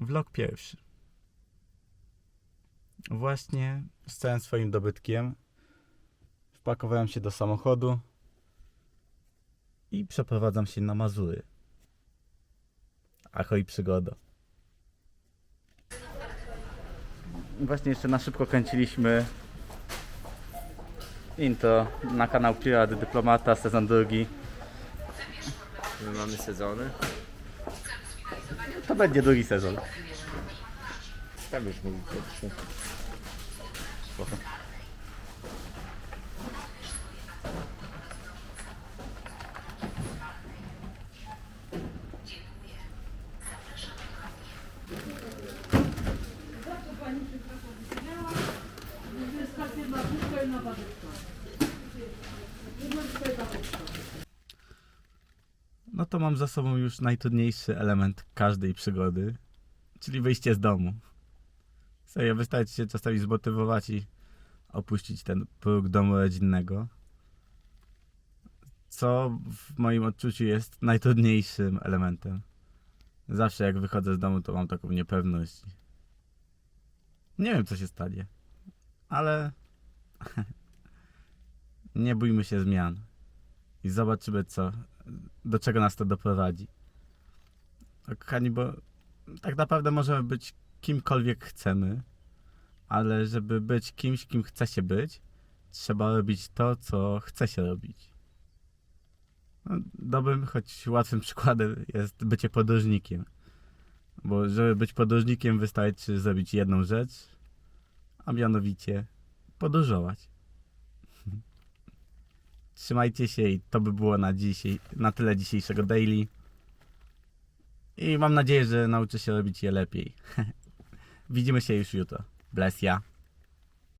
Vlog pierwszy. Właśnie z całym swoim dobytkiem wpakowałem się do samochodu i przeprowadzam się na Mazury. Ahoj przygoda. Właśnie jeszcze na szybko kręciliśmy intro na kanał Pirat Dyplomata sezon drugi. My mamy sezony. To będzie drugi sezon. Tak już mówił pierwszy. Spoko. No to mam za sobą już najtrudniejszy element każdej przygody, czyli wyjście z domu. Serio, wystarczy się czasami zmotywować i opuścić ten próg domu rodzinnego. Co w moim odczuciu jest najtrudniejszym elementem. Zawsze jak wychodzę z domu, to mam taką niepewność. Nie wiem, co się stanie, ale nie bójmy się zmian i zobaczymy, co, do czego nas to doprowadzi. Kochani, bo tak naprawdę możemy być kimkolwiek chcemy, ale żeby być kimś, kim chce się być, trzeba robić to, co chce się robić. No, dobrym, choć łatwym przykładem jest bycie podróżnikiem. Bo żeby być podróżnikiem wystarczy zrobić jedną rzecz, a mianowicie podróżować. Trzymajcie się i to by było na dzisiaj, na tyle dzisiejszego daily. I mam nadzieję, że nauczę się robić je lepiej. Widzimy się już jutro. Bless ya.